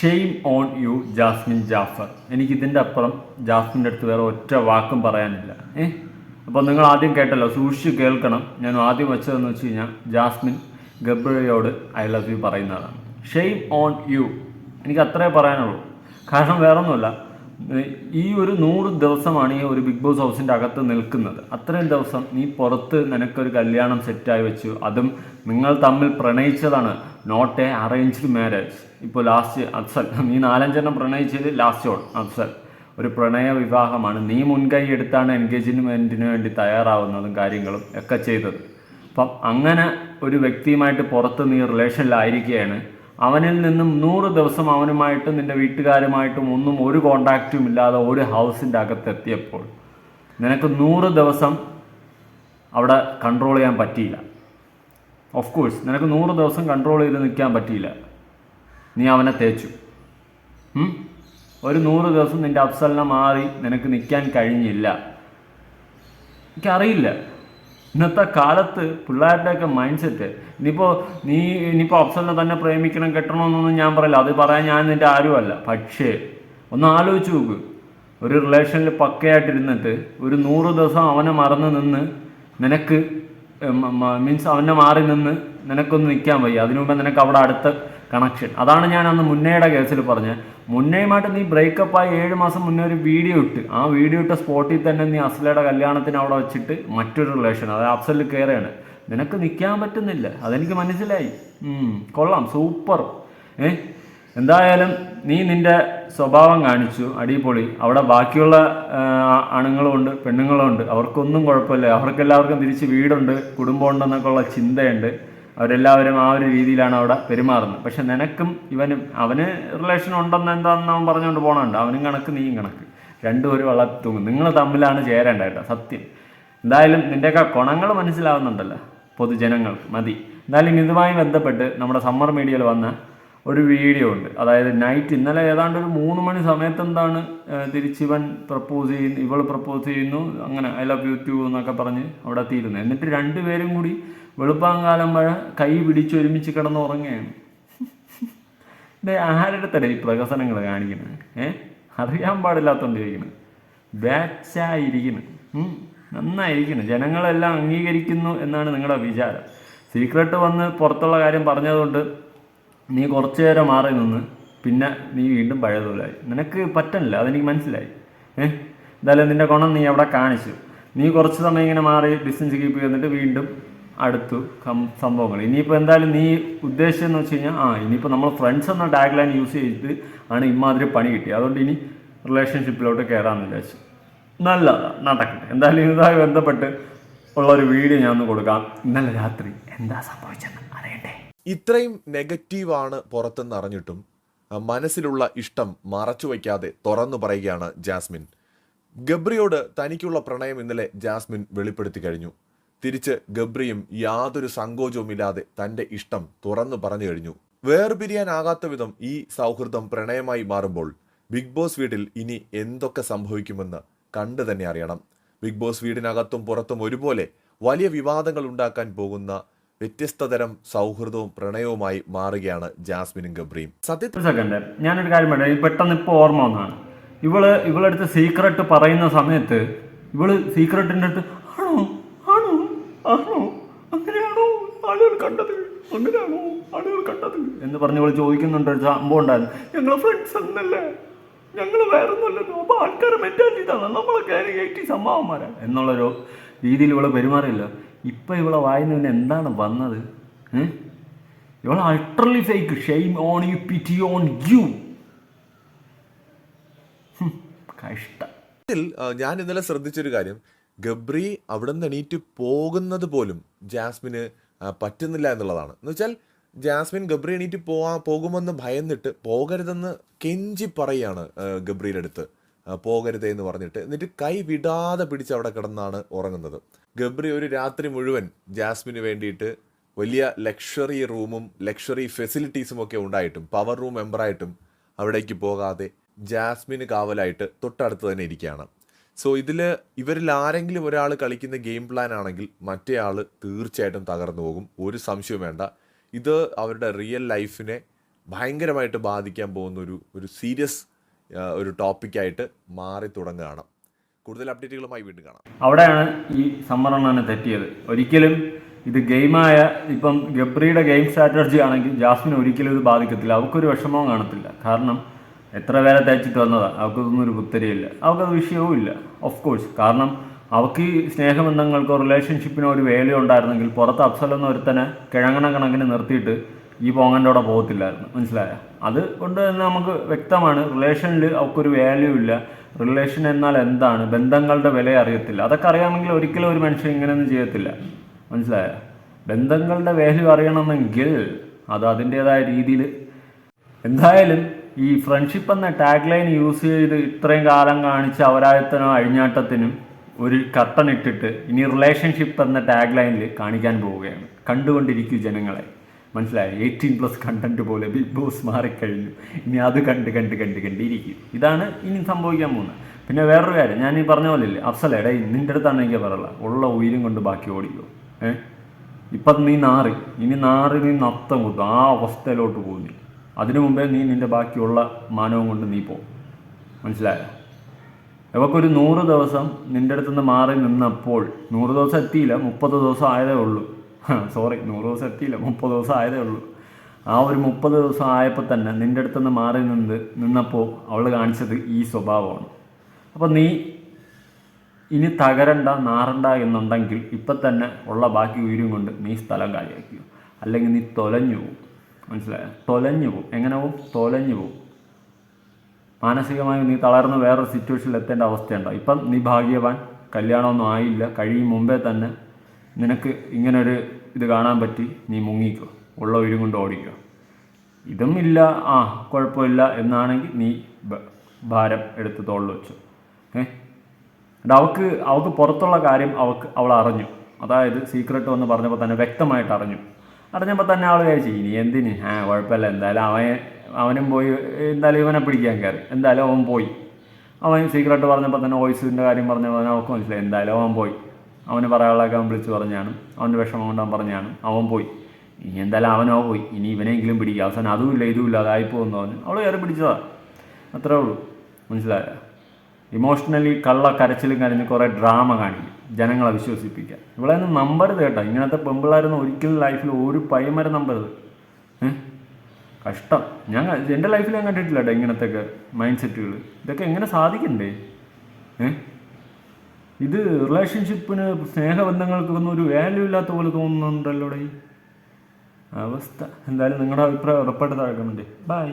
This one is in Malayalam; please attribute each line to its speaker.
Speaker 1: Shame on you Jasmine Jaffar എനിക്ക് ഇതിന്റെ അപ്പുറം ജാസ്മിന്റെ അടുത്ത് വേറെ ഒറ്റ വാക്കും പറയാനില്ല. ഏ? അപ്പോൾ നിങ്ങൾ ആദ്യം കേട്ടല്ലോ സൂക്ഷിച്ച് കേൾക്കണം. ഞാൻ ആദ്യം വെച്ചതെന്ന് വെച്ച് കഴിഞ്ഞാൽ ജാസ്മിൻ ഗബ്രിയോട് ഐ ലവ് യു പറയുന്നതാണ്. ഷെയിം ഓൺ യു എനിക്ക് അത്രേ പറയാനുള്ളൂ. കാരണം വേറൊന്നുമല്ല ഈ ഒരു നൂറ് ദിവസമാണ് ഈ ഒരു ബിഗ് ബോസ് ഹൗസിന്റെ അകത്ത് നിൽക്കുന്നത്. അത്രയും ദിവസം നീ പുറത്ത് നിനക്കൊരു കല്യാണം സെറ്റായി വെച്ചു. അതും നിങ്ങൾ തമ്മിൽ പ്രണയിച്ചതാണ്. നോട്ട് എ അറേഞ്ച്ഡ് മാരേജ് ഇപ്പോൾ ലാസ്റ്റ് അഫ്സൽ നീ നാലഞ്ചെണ്ണം പ്രണയിച്ചത് ലാസ്റ്റ് ഓൺ അഫ്സൽ ഒരു പ്രണയ വിവാഹമാണ്. നീ മുൻകൈ എടുത്താണ് എൻഗേജ്മെന്റിന് വേണ്ടി തയ്യാറാവുന്നതും കാര്യങ്ങളും ഒക്കെ ചെയ്തത്. അപ്പം അങ്ങനെ ഒരു വ്യക്തിയുമായിട്ട് പുറത്ത് നീ റിലേഷനിലായിരിക്കുകയാണ് അവനിൽ നിന്നും നൂറ് ദിവസം അവനുമായിട്ടും നിന്റെ വീട്ടുകാരുമായിട്ടും ഒന്നും ഒരു കോണ്ടാക്റ്റും ഇല്ലാതെ ഒരു ഹൗസിന്റെ അകത്തെത്തിയപ്പോൾ നിനക്ക് നൂറ് ദിവസം അവിടെ കൺട്രോൾ ചെയ്യാൻ പറ്റിയില്ല. ഓഫ് കോഴ്സ് നിനക്ക് നൂറ് ദിവസം കൺട്രോൾ ചെയ്ത് നിൽക്കാൻ പറ്റിയില്ല. നീ അവനെ തേച്ചു? ഒരു നൂറ് ദിവസം നിന്റെ അഫ്സലിനെ മാറി നിനക്ക് നിൽക്കാൻ കഴിഞ്ഞില്ല. എനിക്കറിയില്ല. ഇന്നത്തെ കാലത്ത് പിള്ളേരുടെയൊക്കെ മൈൻഡ് സെറ്റ് ഇനിയിപ്പോൾ നീ ഇനിയിപ്പോൾ അഫ്സലിനെ തന്നെ പ്രേമിക്കണം കെട്ടണമെന്നൊന്നും ഞാൻ പറയില്ല. അത് പറയാൻ ഞാൻ നിന്റെ ആരുമല്ല. പക്ഷേ ഒന്ന് ആലോചിച്ച് നോക്ക്. ഒരു റിലേഷനിൽ പക്കയായിട്ടിരുന്നിട്ട് ഒരു നൂറ് ദിവസം അവനെ മറന്ന് നിന്ന് നിനക്ക് മീൻസ് അവനെ മാറി നിന്ന് നിനക്കൊന്ന് നിൽക്കാൻ വയ്യ. അതിനു മുമ്പ് നിനക്ക് അവിടെ അടുത്ത കണക്ഷൻ അതാണ് ഞാൻ അന്ന് മുന്നേയുടെ കേസിൽ പറഞ്ഞത്. മുന്നേയുമായിട്ട് നീ ബ്രേക്കപ്പ് ആയി ഏഴ് മാസം മുന്നേ ഒരു വീഡിയോ ഇട്ട്. ആ വീഡിയോ ഇട്ട സ്പോട്ടിൽ തന്നെ നീ അസ്ലയുടെ കല്യാണത്തിന് അവിടെ വെച്ചിട്ട് മറ്റൊരു റിലേഷൻ അതായത് അഫ്സലിൽ കയറുകയാണ് നിനക്ക് നിൽക്കാൻ പറ്റുന്നില്ല. അതെനിക്ക് മനസ്സിലായി. കൊള്ളാം. സൂപ്പർ ഏ? എന്തായാലും നീ നിന്റെ സ്വഭാവം കാണിച്ചു. അടിപൊളി. അവിടെ ബാക്കിയുള്ള ആണുങ്ങളുമുണ്ട് പെണ്ണുങ്ങളുമുണ്ട് അവർക്കൊന്നും കുഴപ്പമില്ല. അവർക്കെല്ലാവർക്കും തിരിച്ച് വീടുണ്ട് കുടുംബമുണ്ടെന്നൊക്കെ ഉള്ള ചിന്തയുണ്ട്. അവരെല്ലാവരും ആ ഒരു രീതിയിലാണ് അവിടെ പെരുമാറുന്നത്. പക്ഷെ നിനക്കും ഇവനും അവന് റിലേഷൻ ഉണ്ടെന്ന് എന്താണെന്ന് അവൻ പറഞ്ഞുകൊണ്ട് പോകണുണ്ട് അവനും കണക്ക് നീയും കണക്ക്. രണ്ടും ഒരു വളർത്തും നിങ്ങൾ തമ്മിലാണ് ചേരേണ്ടത് കേട്ടോ സത്യം. എന്തായാലും നിന്റെയൊക്കെ ഗുണങ്ങൾ മനസ്സിലാവുന്നുണ്ടല്ലോ പൊതുജനങ്ങൾ മതി. എന്തായാലും ഇതുമായി ബന്ധപ്പെട്ട് നമ്മുടെ സമ്മർ മീഡിയയിൽ വന്ന ഒരു വീഡിയോ ഉണ്ട്. അതായത് നൈറ്റ് ഇന്നലെ ഏതാണ്ട് ഒരു മൂന്ന് മണി സമയത്ത് എന്താണ് തിരിച്ചിവൻ പ്രപ്പോസ് ചെയ്യുന്നു ഇവൾ പ്രപ്പോസ് ചെയ്യുന്നു അങ്ങനെ ഐ ലവ് യു ടു എന്നൊക്കെ പറഞ്ഞ് അവിടെ എത്തിയിരുന്നു. എന്നിട്ട് രണ്ടുപേരും കൂടി വെളുപ്പാങ്കാലം മഴ കൈ പിടിച്ചൊരുമിച്ച് കിടന്ന് ഉറങ്ങുകയാണ്. ആരുടെ തട ഈ പ്രകസനങ്ങൾ കാണിക്കുന്നത് ഏ? അറിയാൻ പാടില്ലാത്തോണ്ടിരിക്കുന്നു ബാച്ചായിരിക്കുന്നു നന്നായിരിക്കുന്നു ജനങ്ങളെല്ലാം അംഗീകരിക്കുന്നു എന്നാണ് നിങ്ങളുടെ വിചാരം. സീക്രട്ട് വന്ന് പുറത്തുള്ള കാര്യം പറഞ്ഞതുകൊണ്ട് നീ കുറച്ചു നേരം മാറി നിന്ന് പിന്നെ നീ വീണ്ടും പഴയതുപോലായി. നിനക്ക് പറ്റണില്ല അതെനിക്ക് മനസ്സിലായി. ഏഹ് എന്തായാലും നിന്റെ ഗുണം നീ അവിടെ കാണിച്ചു. നീ കുറച്ച് സമയം ഇങ്ങനെ മാറി ഡിസ്റ്റൻസ് കീപ്പ് ചെയ്തിട്ട് വീണ്ടും അടുത്തു സംഭവങ്ങൾ. ഇനിയിപ്പോൾ എന്തായാലും നീ ഉദ്ദേശിച്ചതെന്ന് വെച്ച് കഴിഞ്ഞാൽ ആ ഇനിയിപ്പോൾ നമ്മൾ ഫ്രണ്ട്സ് എന്ന ടാഗ് ലൈൻ യൂസ് ചെയ്തിട്ട് ആണ് ഇമാതിരി പണി കിട്ടിയത്. അതുകൊണ്ട് ഇനി റിലേഷൻഷിപ്പിലോട്ട് കയറാമെന്ന് വിചാരിച്ചു. നല്ല നടക്കട്ടെ. എന്തായാലും ഇതുമായി ബന്ധപ്പെട്ട് ഉള്ള ഒരു വീഡിയോ ഞാൻ ഒന്ന് കൊടുക്കാം. ഇന്നലെ രാത്രി എന്താ സംഭവിച്ചെന്ന് അറിയട്ടെ
Speaker 2: ഇത്രയും നെഗറ്റീവാണ് പുറത്തെന്ന് അറിഞ്ഞിട്ടും മനസ്സിലുള്ള ഇഷ്ടം മറച്ചു വയ്ക്കാതെ തുറന്നു പറയുകയാണ് ജാസ്മിൻ. ഗബ്രിയോട് തനിക്കുള്ള പ്രണയം ഇന്നലെ ജാസ്മിൻ വെളിപ്പെടുത്തി കഴിഞ്ഞു. തിരിച്ച് ഗബ്രിയും യാതൊരു സങ്കോചവുമില്ലാതെ തന്റെ ഇഷ്ടം തുറന്നു പറഞ്ഞു കഴിഞ്ഞു. വേർപിരിയാനാകാത്ത വിധം ഈ സൗഹൃദം പ്രണയമായി മാറുമ്പോൾ ബിഗ് ബോസ് വീട്ടിൽ ഇനി എന്തൊക്കെ സംഭവിക്കുമെന്ന് കണ്ടു തന്നെ അറിയണം. ബിഗ് ബോസ് വീടിനകത്തും പുറത്തും ഒരുപോലെ വലിയ വിവാദങ്ങൾ ഉണ്ടാക്കാൻ പോകുന്ന വ്യത്യസ്ത തരം സൗഹൃദവും പ്രണയവുമായി മാറുകയാണ് ജാസ്മിനും ഗബ്രിയും. സത്യത്തിൽ
Speaker 1: ഞാനൊരു കാര്യം പറയാം പെട്ടെന്ന് ഇപ്പോൾ ഓർമ്മ വന്നാണ് ഇവൾ ഇവളടുത്ത് സീക്രട്ട് പറയുന്ന സമയത്ത് ഇവൾ സീക്രട്ടിന്റെ അടുത്ത് ആണോ? അങ്ങനെയാണോ? ആളുകൾ കണ്ടത് അങ്ങനെയാണോ ആളുകൾ കണ്ടത് എന്ന് പറഞ്ഞ് ഇവൾ ചോദിക്കുന്നുണ്ട്. ഒരു സംഭവം ഉണ്ടായിരുന്നു. ഞങ്ങളെ ഫ്രണ്ട്സ് എന്നല്ലേ? ഞങ്ങൾ വേറൊന്നുമല്ലല്ലോ അപ്പോൾ ആൾക്കാരെ മെറ്റാൻ ഇതാണ് നമ്മളൊക്കെ എയ്റ്റി സംഭവന്മാരാ എന്നുള്ളൊരു രീതിയിൽ ഇവളെ പെരുമാറില്ല ഇപ്പം ഇവളെ പിന്നെ എന്താണ് വന്നത്? ഏഹ് ഇവൾ fake shame on you pity on you കഷ്ടം
Speaker 2: ഞാൻ ഇന്നലെ ശ്രദ്ധിച്ചൊരു കാര്യം. ഗബ്രി അവിടെ നിന്ന് എണീറ്റ് പോകുന്നത് പോലും ജാസ്മിന് പറ്റുന്നില്ല എന്നുള്ളതാണ്. എന്ന് വെച്ചാൽ ജാസ്മിൻ ഗബ്രി എണീറ്റ് പോവാ പോകുമെന്ന് ഭയന്നിട്ട് പോകരുതെന്ന് കെഞ്ചി പറയാണ് ഗബ്രിയുടെ അടുത്ത്. പോകരുതേ എന്ന് പറഞ്ഞിട്ട് എന്നിട്ട് കൈ വിടാതെ പിടിച്ച് അവിടെ കിടന്നാണ് ഉറങ്ങുന്നത്. ഗബ്രി ഒരു രാത്രി മുഴുവൻ ജാസ്മിന് വേണ്ടിയിട്ട് വലിയ ലക്ഷറി റൂമും ലക്ഷറി ഫെസിലിറ്റീസും ഒക്കെ ഉണ്ടായിട്ടും പവർ റൂം മെമ്പറായിട്ടും അവിടേക്ക് പോകാതെ ജാസ്മിന് കാവലായിട്ട് തൊട്ടടുത്ത് തന്നെ ഇരിക്കുകയാണ്. സോ ഇതിൽ ഇവരിൽ ആരെങ്കിലും ഒരാൾ കളിക്കുന്ന ഗെയിം പ്ലാൻ ആണെങ്കിൽ മറ്റേ ആൾ തീർച്ചയായിട്ടും തകർന്നു പോകും. ഒരു സംശയവും വേണ്ട. ഇത് അവരുടെ റിയൽ ലൈഫിനെ ഭയങ്കരമായിട്ട് ബാധിക്കാൻ പോകുന്ന ഒരു ഒരു സീരിയസ് ഒരു ടോപ്പിക്കായിട്ട് മാറി തുടങ്ങുകയാണ്. കൂടുതൽ അപ്ഡേറ്റുകളുമായി വീണ്ടും കാണാം.
Speaker 1: അവിടെയാണ് ഈ സംവരണന് തെറ്റിയത്. ഒരിക്കലും ഇത് ഗെയിമായ ഇപ്പം ഗബ്രിയുടെ ഗെയിം സ്ട്രാറ്റജി ആണെങ്കിൽ ജാസ്മിൻ ഒരിക്കലും ഇത് ബാധിക്കത്തില്ല. അവർക്കൊരു വിഷമവും കാണത്തില്ല. കാരണം എത്ര വേല തേച്ചിട്ട് വന്നതാണ് അവൾക്കൊന്നും ഒരു പുത്തരിയില്ല അവൾക്കത് വിഷയവും ഇല്ല. ഓഫ് കോഴ്സ് കാരണം അവൾക്ക് ഈ സ്നേഹബന്ധങ്ങൾക്കോ റിലേഷൻഷിപ്പിനോ ഒരു വേലയോ ഉണ്ടായിരുന്നെങ്കിൽ പുറത്ത് അഫ്സലെന്ന ഒരുത്തനെ കിഴങ്ങണ കണക്കിന് നിർത്തിയിട്ട് ഈ പോങ്ങന്റെ കൂടെ പോകത്തില്ലായിരുന്നു. മനസ്സിലായോ? അത് കൊണ്ട് തന്നെ നമുക്ക് വ്യക്തമാണ്. റിലേഷനിൽ അവൾക്കൊരു വാല്യൂ ഇല്ല. റിലേഷൻ എന്നാൽ എന്താണ്? ബന്ധങ്ങളുടെ വില അറിയത്തില്ല. അതൊക്കെ അറിയാമെങ്കിൽ ഒരിക്കലും ഒരു മനുഷ്യൻ ഇങ്ങനെയൊന്നും ചെയ്യത്തില്ല. മനസ്സിലായോ? ബന്ധങ്ങളുടെ വാല്യൂ അറിയണമെങ്കിൽ അത് അതിന്റേതായ രീതിയിൽ എന്തായാലും ഈ ഫ്രണ്ട്ഷിപ്പ് എന്ന ടാഗ് ലൈൻ യൂസ് ചെയ്ത് ഇത്രയും കാലം കാണിച്ച അവരായത്തിനും അഴിഞ്ഞാട്ടത്തിനും ഒരു കർട്ടൻ ഇട്ടിട്ട് ഇനി റിലേഷൻഷിപ്പ് എന്ന ടാഗ് ലൈനിൽ കാണിക്കാൻ പോവുകയാണ്. കണ്ടുകൊണ്ടിരിക്കൂ ജനങ്ങളെ. മനസ്സിലായി? എയ്റ്റീൻ പ്ലസ് കണ്ടന്റ് പോലെ ബിഗ് ബോസ് മാറിക്കഴിഞ്ഞു. ഇനി അത് കണ്ട് കണ്ട് കണ്ട് കണ്ടിരിക്കും. ഇതാണ് ഇനി സംഭവിക്കാൻ പോകുന്നത്. പിന്നെ വേറൊരു കാര്യം ഞാൻ ഈ പറഞ്ഞ പോലെ ഇല്ലേ അഫ്സല എടേ നിന്റെ അടുത്താണ് എനിക്ക് പറയുള്ള ഉള്ള ഉയരും കൊണ്ട് ബാക്കി ഓടിക്കോ. ഏഹ് ഇപ്പം നീ നാറി. ഇനി നാറി നീ നത്തം കുത്തും. ആ അവസ്ഥയിലോട്ട് പോകും നീ അതിനു മുമ്പേ നീ നിന്റെ ബാക്കിയുള്ള മാനവും കൊണ്ട് നീ പോ. മനസ്സിലായോ? ഇവക്കൊരു നൂറ് ദിവസം നിന്റെ അടുത്ത് നിന്ന് മാറി നിന്നപ്പോൾ നൂറ് ദിവസം എത്തിയില്ല മുപ്പത് ദിവസം ആയതേ ഉള്ളൂ. സോറി നൂറ് ദിവസം എത്തിയില്ല മുപ്പത് ദിവസം ആയതേ ഉള്ളൂ. ആ ഒരു മുപ്പത് ദിവസം ആയപ്പോൾ തന്നെ നിന്റെ അടുത്ത് നിന്ന് മാറി നിന്ന് നിന്നപ്പോൾ അവൾ കാണിച്ചത് ഈ സ്വഭാവമാണ്. അപ്പോൾ നീ ഇനി തകരണ്ട നാറണ്ട എന്നുണ്ടെങ്കിൽ ഇപ്പം തന്നെ ഉള്ള ബാക്കി ഉയരും കൊണ്ട് നീ സ്ഥലം കാലിയാക്കിയോ? അല്ലെങ്കിൽ നീ തൊലഞ്ഞു പോകും മനസ്സിലായോ? തൊലഞ്ഞു പോകും. എങ്ങനെ പോകും? തൊലഞ്ഞു പോകും. മാനസികമായി നീ തളർന്ന് വേറൊരു സിറ്റുവേഷനിൽ എത്തേണ്ട അവസ്ഥയുണ്ടോ? ഇപ്പം നീ ഭാഗ്യവാൻ. കല്യാണമൊന്നും ആയില്ല. കഴിയും മുമ്പേ തന്നെ നിനക്ക് ഇങ്ങനൊരു ഇത് കാണാൻ പറ്റി. നീ മുങ്ങിക്കോ. ഉള്ള ഉയരും കൊണ്ട് ഓടിക്കോ. ഇതും ഇല്ല. ആ കുഴപ്പമില്ല എന്നാണെങ്കിൽ നീ ഭാരം എടുത്ത് തോളിൽ വെച്ചു. ഏ? അവൾക്ക് അവൾക്ക് പുറത്തുള്ള കാര്യം അവൾക്ക് അവൾ അറിഞ്ഞു. അതായത് സീക്രട്ട് എന്ന് പറഞ്ഞപ്പോൾ തന്നെ വ്യക്തമായിട്ട് അറിഞ്ഞു. അറിഞ്ഞപ്പോൾ തന്നെ ആൾ കഴിച്ചു ഇനി എന്തിന്? ആ കുഴപ്പമില്ല എന്തായാലും അവൻ അവനും പോയി എന്തായാലും ഇവനെ പിടിക്കാൻ കയറി. എന്തായാലും അവൻ പോയി. അവൻ സീക്രട്ട് പറഞ്ഞപ്പോൾ തന്നെ വോയിസിന്റെ കാര്യം പറഞ്ഞപ്പോൾ തന്നെ അവൾക്ക് മനസ്സിലായി. എന്തായാലും അവൻ പോയി. അവന് പറയാനുള്ളതൊക്കെ അവൻ വിളിച്ച് പറഞ്ഞാണ്. അവന്റെ വിഷമം കൊണ്ട് അവൻ പറഞ്ഞാണ്. അവൻ പോയി. ഇനി എന്തായാലും അവനോ പോയി. ഇനി ഇവനെങ്കിലും പിടിക്കുക അവസാനം അതുമില്ല ഇതുമില്ല അതായിപ്പോന്ന് പറഞ്ഞു. അവൾ കയറി പിടിച്ചതാണ് അത്രേ ഉള്ളൂ. മനസ്സിലായോ? ഇമോഷണലി കള്ള കരച്ചിലും കരഞ്ഞ് കുറേ ഡ്രാമ കാണിക്കും ജനങ്ങളെ വിശ്വസിപ്പിക്കുക ഇവിടെ നിന്ന് നമ്പർ കേട്ടോ. ഇങ്ങനത്തെ പെമ്പിളായിരുന്നു ഒരിക്കലും ലൈഫിൽ ഒരു പയ്യന്മാരെ നമ്പർ ഏഹ് കഷ്ടം. ഞാൻ എന്റെ ലൈഫിൽ ഞാൻ കണ്ടിട്ടില്ല കേട്ടോ ഇങ്ങനത്തെയൊക്കെ മൈൻഡ് സെറ്റുകൾ ഇതൊക്കെ എങ്ങനെ സാധിക്കണ്ടേ? ഇത് റിലേഷൻഷിപ്പിന് സ്നേഹബന്ധങ്ങൾക്കൊന്നും ഒരു വാല്യൂ ഇല്ലാത്ത പോലെ തോന്നുന്നുണ്ടല്ലോ അവസ്ഥ. എന്തായാലും നിങ്ങളുടെ അഭിപ്രായം ഉറപ്പായിട്ട് താഴെ ബൈ